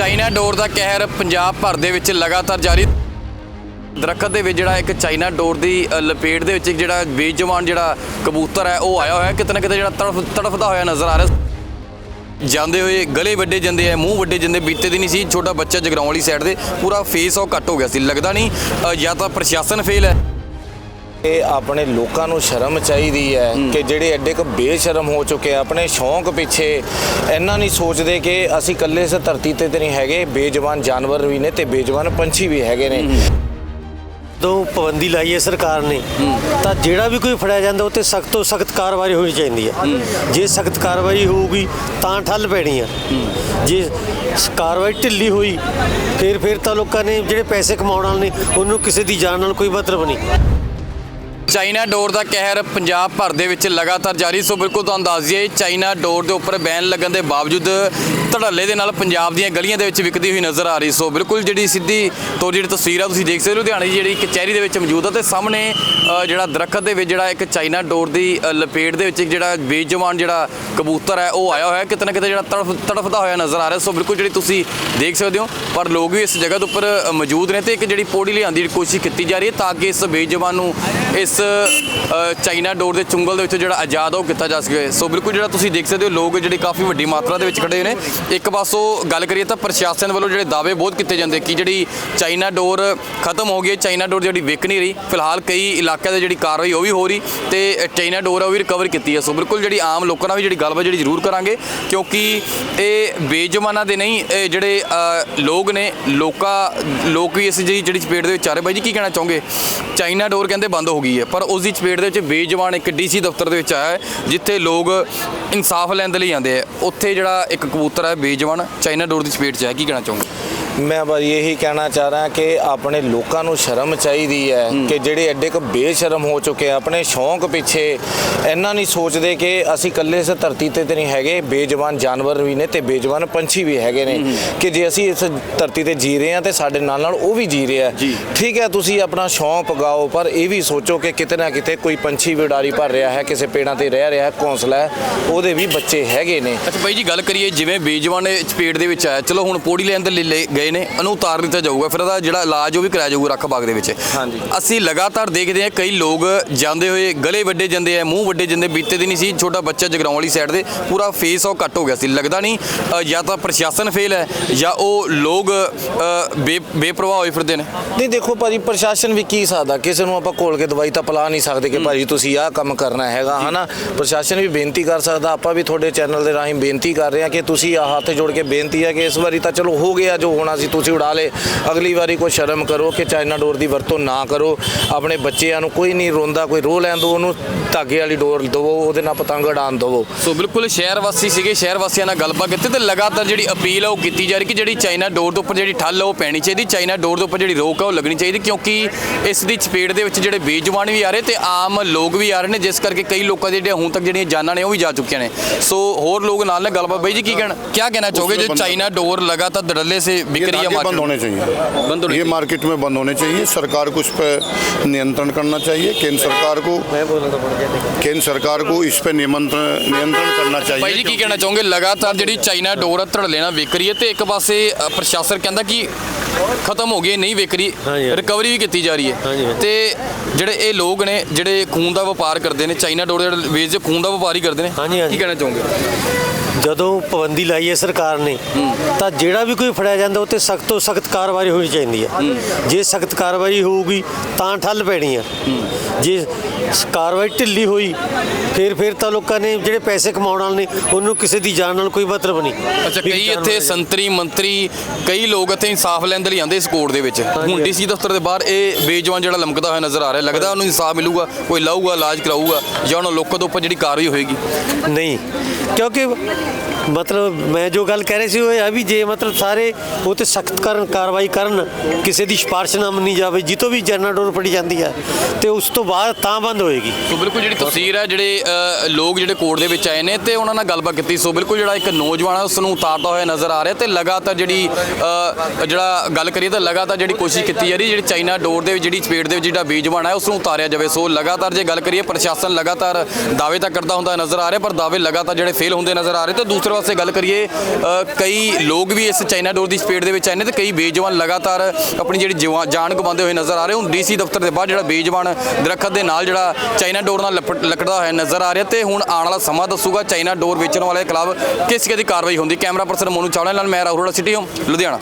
China ਡੋਰ ਦਾ ਕਹਿਰ ਪੰਜਾਬ ਭਰ ਦੇ ਵਿੱਚ ਲਗਾਤਾਰ ਜਾਰੀ। ਦਰਖਤ ਦੇ ਵਿੱਚ ਜਿਹੜਾ ਇੱਕ ਚਾਈਨਾ ਡੋਰ ਦੀ ਲਪੇਟ ਦੇ ਵਿੱਚ ਇੱਕ ਜਿਹੜਾ ਬੇਜਵਾਨ ਜਿਹੜਾ ਕਬੂਤਰ ਹੈ, ਉਹ ਆਇਆ ਹੋਇਆ। ਕਿਤੇ ਨਾ ਕਿਤੇ ਜਿਹੜਾ ਤੜਫ, ਤੜਫਦਾ ਹੋਇਆ ਨਜ਼ਰ ਆ ਰਿਹਾ। ਜਾਂਦੇ ਹੋਏ ਗਲੇ ਵੱਡੇ ਜਾਂਦੇ ਆ, ਮੂੰਹ ਵੱਡੇ ਜਾਂਦੇ, ਬੀਤੇ ਦਿਨ ਨਹੀਂ ਸੀ। ਛੋਟਾ ਬੱਚਾ ਜਗਰਾਉਂ ਵਾਲੀ ਸਾਈਡ ਦੇ, ਪੂਰਾ ਫੇਸ ਉਹ ਕੱਟ ਹੋ ਗਿਆ ਸੀ। ਲੱਗਦਾ ਨਹੀਂ ਜਾਂ ਤਾਂ ਪ੍ਰਸ਼ਾਸਨ ਫੇਲ ਹੈ। ਇਹ ਆਪਣੇ ਲੋਕਾਂ ਨੂੰ ਸ਼ਰਮ ਚਾਹੀਦੀ ਹੈ ਕਿ ਜਿਹੜੇ ਐਡੇ ਕੁ ਬੇਸ਼ਰਮ ਹੋ ਚੁੱਕੇ ਆ ਆਪਣੇ ਸ਼ੌਂਕ ਪਿੱਛੇ ਇੰਨਾ ਨਹੀਂ ਸੋਚਦੇ ਕਿ ਅਸੀਂ ਇਕੱਲੇ ਇਸ ਧਰਤੀ ਤੇ ਤੇ ਨਹੀਂ ਹੈਗੇ ਬੇਜਵਾਨ ਜਾਨਵਰ ਵੀ ਨੇ ਤੇ ਬੇਜਵਾਨ ਪੰਛੀ ਵੀ ਹੈਗੇ ਨੇ। ਜਦੋਂ ਪਾਬੰਦੀ ਲਾਈ ਹੈ ਸਰਕਾਰ ਨੇ। ਤਾਂ ਜਿਹੜਾ ਵੀ ਕੋਈ ਫੜਿਆ ਜਾਂਦਾ ਉਹ ਤੇ ਸਖਤ ਤੋਂ ਸਖਤ ਕਾਰਵਾਈ ਹੋਣੀ ਚਾਹੀਦੀ ਹੈ। ਜੇ ਸਖਤ ਕਾਰਵਾਈ ਹੋਊਗੀ ਤਾਂ ਠੱਲ ਪੈਣੀ ਆ ਜੇ ਕਾਰਵਾਈ ਢਿੱਲੀ ਹੋਈ ਫਿਰ ਫਿਰ ਤਾਂ ਲੋਕਾਂ ਨੇ ਜਿਹੜੇ ਪੈਸੇ ਕਮਾਉਣ ਵਾਲੇ ਨੇ ਉਹਨੂੰ ਕਿਸੇ ਦੀ ਜਾਨ ਨਾਲ ਕੋਈ ਮਤਲਬ ਨਹੀਂ। ਚਾਈਨਾ ਡੋਰ ਦਾ ਕਹਿਰ ਪੰਜਾਬ ਭਰ ਦੇ ਵਿੱਚ ਲਗਾਤਾਰ ਜਾਰੀ। ਸੋ ਬਿਲਕੁਲ ਤੁਹਾਨੂੰ ਦੱਸ ਦਈਏ, ਚਾਈਨਾ ਡੋਰ ਦੇ ਉੱਪਰ ਬੈਨ ਲੱਗਣ ਦੇ ਬਾਵਜੂਦ ਧੜੱਲੇ ਦੇ ਨਾਲ ਪੰਜਾਬ ਦੀਆਂ ਗਲੀਆਂ ਦੇ ਵਿੱਚ ਵਿਕਦੀ ਹੋਈ ਨਜ਼ਰ ਆ ਰਹੀ। ਸੋ ਬਿਲਕੁਲ ਜਿਹੜੀ ਸਿੱਧੀ ਤੌਰ ਜਿਹੜੀ ਤਸਵੀਰ ਆ, ਤੁਸੀਂ ਦੇਖ ਸਕਦੇ ਹੋ, ਲੁਧਿਆਣੇ ਦੀ ਜਿਹੜੀ ਕਚਹਿਰੀ ਦੇ ਵਿੱਚ ਮੌਜੂਦ ਆ ਤੇ ਸਾਹਮਣੇ ਜਿਹੜਾ ਦਰਖਤ ਦੇ ਵਿੱਚ ਜਿਹੜਾ ਇੱਕ ਚਾਈਨਾ ਡੋਰ ਦੀ ਲਪੇਟ ਦੇ ਵਿੱਚ ਇੱਕ ਜਿਹੜਾ ਬੇਜਵਾਨ ਜਿਹੜਾ ਕਬੂਤਰ ਹੈ, ਉਹ ਆਇਆ ਹੋਇਆ, ਕਿਤੇ ਨਾ ਕਿਤੇ ਜਿਹੜਾ ਤੜਫ, ਤੜਫਦਾ ਹੋਇਆ ਨਜ਼ਰ ਆ ਰਿਹਾ। ਸੋ ਬਿਲਕੁਲ ਜਿਹੜੀ ਤੁਸੀਂ ਦੇਖ ਸਕਦੇ ਹੋ, ਪਰ ਲੋਕ ਵੀ ਇਸ ਜਗ੍ਹਾ ਦੇ ਉੱਪਰ ਮੌਜੂਦ ਨੇ ਤੇ ਇੱਕ ਜਿਹੜੀ ਪੌੜੀ ਲਿਆਉਣ ਦੀ ਕੋਸ਼ਿਸ਼ ਕੀਤੀ ਜਾ ਰਹੀ ਹੈ ਤਾਂ ਕਿ ਇਸ ਬੇਜਵਾਨ ਨੂੰ ਇਸ ਚਾਈਨਾ ਡੋਰ ਦੇ ਚੁੰਗਲ ਦੇ ਵਿੱਚੋਂ ਜਿਹੜਾ ਆਜ਼ਾਦ ਆ, ਉਹ ਕੀਤਾ ਜਾ ਸਕੇ। ਸੋ ਬਿਲਕੁਲ ਜਿਹੜਾ ਤੁਸੀਂ ਦੇਖ ਸਕਦੇ ਹੋ, ਲੋਕ ਜਿਹੜੇ ਕਾਫੀ ਵੱਡੀ ਮਾਤਰਾ ਦੇ ਵਿੱਚ ਖੜੇ ਨੇ। ਇੱਕ ਪਾਸੋਂ ਗੱਲ ਕਰੀਏ ਤਾਂ ਪ੍ਰਸ਼ਾਸਨ ਵੱਲੋਂ ਜਿਹੜੇ ਦਾਅਵੇ ਬਹੁਤ ਕੀਤੇ ਜਾਂਦੇ ਕਿ ਜਿਹੜੀ ਚਾਈਨਾ ਡੋਰ ਖਤਮ ਹੋ ਗਈ ਹੈ, ਚਾਈਨਾ ਡੋਰ ਜਿਹੜੀ ਵਿਕ ਨਹੀਂ ਰਹੀ। ਫਿਲਹਾਲ ਕਈ ਇਲਾਕਿਆਂ ਦੇ ਜਿਹੜੀ ਕਾਰਵਾਈ ਉਹ ਵੀ ਹੋ ਰਹੀ ਤੇ ਚਾਈਨਾ ਡੋਰ ਆ ਉਹ ਵੀ ਰਿਕਵਰ ਕੀਤੀ ਹੈ। ਸੋ ਬਿਲਕੁਲ ਜਿਹੜੀ ਆਮ ਲੋਕਾਂ ਨਾਲ ਵੀ ਜਿਹੜੀ ਗੱਲਬਾਤ ਜਿਹੜੀ ਜ਼ਰੂਰ ਕਰਾਂਗੇ, ਕਿਉਂਕਿ ਇਹ ਬੇਜਮਾਨਾ ਦੇ ਨਹੀਂ, ਇਹ ਜਿਹੜੇ ਲੋਕ ਨੇ, ਲੋਕਾਂ, ਲੋਕ ਵੀ ਇਸ ਜਿਹੜੀ ਜਿਹੜੀ ਚਪੇਟ ਦੇ ਵਿੱਚ ਆ ਰਹੇ। ਬਾਈ ਜੀ, ਕੀ ਕਹਿਣਾ ਚਾਹੋਗੇ? ਚਾਈਨਾ ਡੋਰ ਕਹਿੰਦੇ ਬੰਦ ਹੋ ਗਈ ਹੈ, ਪਰ ਉਸ ਦੀ ਚਪੇਟ ਦੇ ਵਿੱਚ ਬੇਜਵਾਨ ਇੱਕ ਡੀਸੀ ਦਫ਼ਤਰ ਦੇ ਵਿੱਚ ਆਇਆ ਜਿੱਥੇ ਲੋਕ ਇਨਸਾਫ ਲੈਣ ਦੇ ਲਈ ਆਉਂਦੇ ਆ ਉੱਥੇ ਜਿਹੜਾ ਇੱਕ ਕਬੂਤਰ ਹੈ ਬੇਜਵਾਨ ਚਾਈਨਾ ਡੋਰ ਦੀ ਸਪੀਡ 'ਚ ਹੈ ਕੀ ਕਹਿਣਾ ਚਾਹੋਗੇ? ਮੈਂ ਬਸ ਇਹੀ ਕਹਿਣਾ ਚਾਹ ਰਿਹਾ ਕਿ ਆਪਣੇ ਲੋਕਾਂ ਨੂੰ ਸ਼ਰਮ ਚਾਹੀਦੀ ਹੈ ਕਿ ਜਿਹੜੇ ਐਡੇ ਕੁ ਬੇਸ਼ਰਮ ਹੋ ਚੁੱਕੇ ਆ ਆਪਣੇ ਸ਼ੌਂਕ ਪਿੱਛੇ ਇੰਨਾ ਨਹੀਂ ਸੋਚਦੇ ਕਿ ਅਸੀਂ ਇਕੱਲੇ ਇਸ ਧਰਤੀ ਤੇ ਤੇ ਨਹੀਂ ਹੈਗੇ ਬੇਜਵਾਨ ਜਾਨਵਰ ਵੀ ਨੇ ਤੇ ਬੇਜਵਾਨ ਪੰਛੀ ਵੀ ਹੈਗੇ ਨੇ ਕਿ ਜੇ ਅਸੀਂ ਇਸ ਧਰਤੀ ਤੇ ਜੀ ਰਹੇ ਹਾਂ ਤੇ ਸਾਡੇ ਨਾਲ ਨਾਲ ਉਹ ਵੀ ਜੀ ਰਿਹਾ। ਠੀਕ ਹੈ ਤੁਸੀਂ ਆਪਣਾ ਸ਼ੌਂਕ ਪਗਾਓ ਪਰ ਇਹ ਵੀ ਸੋਚੋ ਕਿ ਕਿਤੇ ਨਾ ਕਿਤੇ ਕੋਈ ਪੰਛੀ ਵੀ ਉਡਾਰੀ ਭਰ ਰਿਹਾ ਹੈ ਕਿਸੇ ਪੇੜਾਂ ਤੇ ਰਹਿ ਰਿਹਾ ਹੈ ਘੋਂਸਲਾ ਹੈ ਉਹਦੇ ਵੀ ਬੱਚੇ ਹੈਗੇ ਨੇ। ਅੱਛਾ ਬਾਈ ਜੀ ਗੱਲ ਕਰੀਏ ਜਿਵੇਂ ਬੇਜਵਾਨ ਚਪੇਟ ਦੇ ਵਿੱਚ ਆਇਆ ਚਲੋ ਹੁਣ ਪੌੜੀ ਲੈਣ ਦੇ ਲਈ ਲੈ ਗਏ ਨੇ ਇਹਨੂੰ ਉਤਾਰ ਦਿੱਤਾ ਜਾਊਗਾ। ਫਿਰ ਇਹਦਾ ਜਿਹੜਾ ਇਲਾਜ ਉਹ ਵੀ ਕਰਾਇਆ ਜਾਊਗਾ ਰੱਖ ਬਾਗ ਦੇ ਵਿੱਚ। ਹਾਂਜੀ। ਅਸੀਂ ਲਗਾਤਾਰ ਦੇਖਦੇ ਹਾਂ ਕਈ ਲੋਕ ਜਾਂਦੇ ਹੋਏ ਗਲੇ ਵੱਡੇ ਜਾਂਦੇ ਆ ਮੂੰਹ ਵੱਡੇ ਜਾਂਦੇ ਬੀਤੇ ਦੀ ਨਹੀਂ ਸੀ ਛੋਟਾ ਬੱਚਾ ਜਗਰਾਉਂ ਵਾਲੀ ਸਾਈਡ ਦੇ ਪੂਰਾ ਫੇਸ ਉਹ ਕੱਟ ਹੋ ਗਿਆ ਸੀ। ਲੱਗਦਾ ਨਹੀਂ ਜਾਂ ਤਾਂ ਪ੍ਰਸ਼ਾਸਨ ਫੇਲ ਹੈ ਜਾਂ ਉਹ ਲੋਕ ਬੇਪਰਵਾਹ ਹੋਏ ਫਿਰਦੇ ਨੇ। ਨਹੀਂ ਦੇਖੋ ਭਾਜੀ ਪ੍ਰਸ਼ਾਸਨ ਵੀ ਕੀ ਸਕਦਾ ਕਿਸੇ ਨੂੰ ਆਪਾਂ ਘੋਲ ਕੇ ਦਵਾਈ ਤਾਂ ਪਿਲਾ ਨਹੀਂ ਸਕਦੇ ਕਿ ਭਾਜੀ ਤੁਸੀਂ ਆਹ ਕੰਮ ਕਰਨਾ ਹੈਗਾ ਹਨਾ? ਪ੍ਰਸ਼ਾਸਨ ਵੀ ਬੇਨਤੀ ਕਰ ਸਕਦਾ ਆਪਾਂ ਵੀ ਤੁਹਾਡੇ ਚੈਨਲ ਦੇ ਰਾਹੀਂ ਬੇਨਤੀ ਕਰ ਰਹੇ ਹਾਂ ਕਿ ਤੁਸੀਂ ਆਹ ਹੱਥ ਜੋੜ ਕੇ ਬੇਨਤੀ ਹੈ ਕਿ ਇਸ ਵਾਰੀ ਤਾਂ ਚਲੋ ਹੋ ਗਿਆ ਜੋ ਹੋਣਾ ਉਡਾਉਣਾ ਸੀ ਤੁਸੀਂ ਉਡਾ ਲੇ ਅਗਲੀ ਵਾਰੀ ਕੋਈ ਸ਼ਰਮ ਕਰੋ ਕਿ ਚਾਈਨਾ ਡੋਰ ਦੀ ਵਰਤੋਂ ਨਾ ਕਰੋ। ਆਪਣੇ ਬੱਚਿਆਂ ਨੂੰ ਕੋਈ ਨਹੀਂ ਰੋਂਦਾ ਕੋਈ ਰੋ ਲੈਣ ਦੋ ਉਹਨੂੰ ਧਾਗੇ ਵਾਲੀ ਡੋਰ ਦਵੋ ਉਹਦੇ ਨਾਲ ਪਤੰਗ ਉਡਾਣ ਦਵੋ। ਸੋ ਬਿਲਕੁਲ ਸ਼ਹਿਰ ਵਾਸੀ ਸੀਗੇ ਸ਼ਹਿਰ ਵਾਸੀਆਂ ਨਾਲ ਗੱਲਬਾਤ ਕੀਤੀ ਤੇ ਲਗਾਤਾਰ ਜਿਹੜੀ ਅਪੀਲ ਆ ਉਹ ਕੀਤੀ ਜਾ ਰਹੀ ਕਿ ਜਿਹੜੀ ਚਾਈਨਾ ਡੋਰ ਦੇ ਉੱਪਰ ਜਿਹੜੀ ਠੱਲ ਉਹ ਪੈਣੀ ਚਾਹੀਦੀ। ਚਾਈਨਾ ਡੋਰ ਦੇ ਉੱਪਰ ਜਿਹੜੀ ਰੋਕ ਆ ਉਹ ਲੱਗਣੀ ਚਾਹੀਦੀ ਕਿਉਂਕਿ ਇਸ ਦੀ ਚਪੇੜ ਦੇ ਵਿੱਚ ਜਿਹੜੇ ਬੇਜਵਾਨ ਵੀ ਆ ਰਹੇ ਤੇ ਆਮ ਲੋਕ ਵੀ ਆ ਰਹੇ ਨੇ ਜਿਸ ਕਰਕੇ ਕਈ ਲੋਕਾਂ ਦੀ ਜਿਹੜੀਆਂ ਹੁਣ ਤੱਕ ਜਿਹੜੀਆਂ ਜਾਨਾਂ ਨੇ ਉਹ ਵੀ ਜਾ ਚੁੱਕੀਆਂ ਨੇ। ਸੋ ਹੋਰ ਲੋਕ ਨਾਲ ਨਾਲ ਗੱਲਬਾਤ ਬਾਈ ਜੀ ਕੀ ਕਹਿਣਾ ਕੀ ਕਹਿਣਾ ਚਾਹੋਗੇ? ਜੇ ਚਾਈਨਾ ਡੋਰ ਲਗਾਤਾਰ ਧੜੱਲੇ ਸੇ धड़ल्ले से बिक ये रही है धागे बंद मार्केट होने में? चाहिए बंद होने ये चाहिए। मार्केट में बंद होने चाहिए सरकार को उस पर नियंत्रण करना चाहिए केंद्र सरकार को ਮੈਂ ਬੋਲਣਾ ਤਾਂ ਪੜ ਗਿਆ केंद्र सरकार को इस पर नियंत्रण नियंत्रण करना चाहिए ਬਾਈ ਜੀ ਕੀ ਕਹਿਣਾ ਚਾਹੋਗੇ ਲਗਾਤਾਰ ਜਿਹੜੀ ਚਾਈਨਾ ਡੋਰ ਆ ਧੜੱਲੇ ਨਾਲ ਵਿਕ ਰਹੀ ਹੈ ਤੇ ਇੱਕ ਪਾਸੇ ਅ, ਪ੍ਰਸ਼ਾਸਨ ਕਹਿੰਦਾ ਕਿ ਖਤਮ ਹੋ ਗਈ ਨਹੀਂ ਵਿਕ ਰਹੀ ਹਾਂਜੀ, ਹਾਂਜੀ। ਰਿਕਵਰੀ ਵੀ ਕੀਤੀ ਜਾ ਰਹੀ ਹਾਂਜੀ, ਹੈ ਹਾਂਜੀ। ਤੇ ਜਿਹੜੇ ਇਹ ਲੋਕ ਨੇ ਜਿਹੜੇ ਖੂਨ ਦਾ ਵਪਾਰ ਕਰਦੇ ਨੇ ਚਾਈਨਾ ਡੋਰ ਦੇ ਵੇਚਦੇ ਖੂਨ ਦਾ ਵਪਾਰ ਹੀ ਕਰਦੇ ਨੇ ਹਾਂਜੀ, ਹਾਂਜੀ। ਕੀ ਕਹਿਣਾ ਚਾਹੋਗੇ ਜਦੋਂ ਪਾਬੰਦੀ ਲਾਈ ਹੈ ਸਰਕਾਰ ਨੇ ਤਾਂ ਜਿਹੜਾ ਵੀ ਕੋਈ ਫੜਿਆ ਜਾਂਦਾ ਉਹ ਤੇ ਸਖਤ ਤੋਂ ਸਖਤ ਕਾਰਵਾਈ ਹੋਣੀ ਚਾਹੀਦੀ ਹੈ। ਜੇ ਸਖਤ ਕਾਰਵਾਈ ਹੋਊਗੀ ਤਾਂ ਠੱਲ ਪੈਣੀ ਆ ਜੇ ਕਾਰਵਾਈ ਢਿੱਲੀ ਹੋਈ ਫਿਰ ਫਿਰ ਤਾਂ ਲੋਕਾਂ ਨੇ ਜਿਹੜੇ ਪੈਸੇ ਕਮਾਉਣ ਵਾਲੇ ਨੇ ਉਹਨੂੰ ਕਿਸੇ ਦੀ ਜਾਨ ਨਾਲ ਕੋਈ ਮਤਲਬ ਨਹੀਂ। ਅੱਛਾ ਕਈ ਇੱਥੇ ਸੰਤਰੀ ਮੰਤਰੀ ਕਈ ਲੋਕ ਇੱਥੇ ਇਨਸਾਫ ਲੈਣ ਦੇ ਲਈ ਆਉਂਦੇ ਇਸ ਕੋਰਟ ਦੇ ਵਿੱਚ। ਹੁਣ। ਡੀਸੀ ਦਫ਼ਤਰ ਦੇ ਬਾਹਰ ਇਹ ਬੇਜਵਾਨ ਜਿਹੜਾ ਲਮਕਦਾ ਹੋਇਆ ਨਜ਼ਰ ਆ ਰਿਹਾ ਲੱਗਦਾ ਉਹਨੂੰ ਇਨਸਾਫ ਮਿਲੂਗਾ ਕੋਈ ਲਾਊਗਾ ਇਲਾਜ ਕਰਾਊਗਾ ਜਾਂ ਉਹਨਾਂ ਲੋਕਾਂ ਦੇ ਉੱਪਰ ਜਿਹੜੀ ਕਾਰਵਾਈ ਹੋਏਗੀ। ਨਹੀਂ ਕਿਉਂਕਿ ਮਤਲਬ ਮੈਂ ਜੋ ਗੱਲ ਕਹਿ ਰਹੇ ਸੀ ਉਹ ਇਹ ਆ ਵੀ ਜੇ ਮਤਲਬ ਸਾਰੇ ਉਹ ਤੇ ਸਖਤ ਕਰਨ ਕਾਰਵਾਈ ਕਰਨ ਕਿਸੇ ਦੀ ਸਿਫਾਰਿਸ਼ ਨਾ ਮੰਨੀ ਜਾਵੇ ਜਿੱਤੋਂ ਵੀ ਜਰਨਲ ਡੋਰ ਫੜੀ ਜਾਂਦੀ ਹੈ ਤੇ ਉਸ ਤੋਂ ਬਾਅਦ ਤਾਂ ਬੰਦ ਹੋਏਗੀ। ਸੋ ਬਿਲਕੁਲ ਜਿਹੜੀ ਤਸਵੀਰ ਹੈ ਜਿਹੜੇ ਅ, ਲੋਕ ਜਿਹੜੇ ਕੋਰਟ ਦੇ ਵਿੱਚ ਆਏ ਨੇ ਤੇ ਉਹਨਾਂ ਨਾਲ ਗੱਲਬਾਤ ਕੀਤੀ। ਸੋ ਬਿਲਕੁਲ ਜਿਹੜਾ ਇੱਕ ਨੌਜਵਾਨ ਹੈ ਉਸ ਨੂੰ ਉਤਾਰਦਾ ਹੋਇਆ ਨਜ਼ਰ ਆ ਰਿਹਾ ਤੇ ਲਗਾਤਾਰ ਜਿਹੜੀ ਅ, ਜਿਹੜਾ ਗੱਲ ਕਰੀਏ ਤਾਂ ਲਗਾਤਾਰ ਜਿਹੜੀ ਕੋਸ਼ਿਸ਼ ਕੀਤੀ ਜਾ ਰਹੀ ਜਿਹੜੀ ਚਾਈਨਾ ਡੋਰ ਦੇ ਵਿੱਚ ਜਿਹੜੀ ਚਪੇਟ ਦੇ ਵਿੱਚ ਜਿਹੜਾ ਬੇਜਵਾਨ ਹੈ ਉਸ ਨੂੰ ਉਤਾਰਿਆ ਜਾਵੇ। ਸੋ ਲਗਾਤਾਰ ਜੇ ਗੱਲ ਕਰੀਏ ਪ੍ਰਸ਼ਾਸਨ ਲਗਾਤਾਰ ਦਾਅਵੇ ਤਾਂ ਕਰਦਾ ਹੁੰਦਾ ਨਜ਼ਰ ਆ ਰਿਹਾ ਪਰ ਦਾਅਵੇ ਲਗਾਤਾਰ ਜਿਹੜੇ ਫੇਲ ਹੁੰਦੇ ਨਜ਼ਰ ਆ ਰਹੇ ਤੇ ਦੂਸਰੇ ਦੂਸਰੇ ਪਾਸੇ ਗੱਲ ਕਰੀਏ ਅ, ਕਈ ਲੋਕ ਵੀ ਇਸ ਚਾਈਨਾ ਡੋਰ ਦੀ ਸਪੀਡ ਦੇ ਵਿੱਚ ਆਏ ਨੇ ਤੇ ਕਈ ਬੇਜਵਾਨ ਲਗਾਤਾਰ ਆਪਣੀ ਜਿਹੜੀ ਜਵਾ- ਜਾਨ ਗਵਾਉਂਦੇ ਹੋਏ ਨਜ਼ਰ ਆ ਰਹੇ। ਹੁਣ ਡੀਸੀ ਦਫ਼ਤਰ ਦੇ ਬਾਹਰ ਜਿਹੜਾ ਬੇਜਵਾਨ ਦਰਖਤ ਦੇ ਨਾਲ ਜਿਹੜਾ ਚਾਈਨਾ ਡੋਰ ਨਾਲ ਲਪਟ- ਲਕੜਦਾ ਹੋਇਆ ਨਜ਼ਰ ਆ ਰਿਹਾ ਤੇ ਹੁਣ ਆਉਣ ਵਾਲਾ ਸਮਾਂ ਦੱਸੂਗਾ ਚਾਈਨਾ ਡੋਰ ਵੇਚਣ ਵਾਲੇ ਖਿਲਾਫ ਕਿਸ ਕਿਸ ਦੀ ਕਾਰਵਾਈ ਹੁੰਦੀ। ਕੈਮਰਾ ਪਰਸਨ ਮੋਨੂ ਚਾਵਲਾ ਨਾਲ ਮੈਂ ਰਾਹੁਲ ਸਿਟੀ ਹੋਮ ਲੁਧਿਆਣਾ।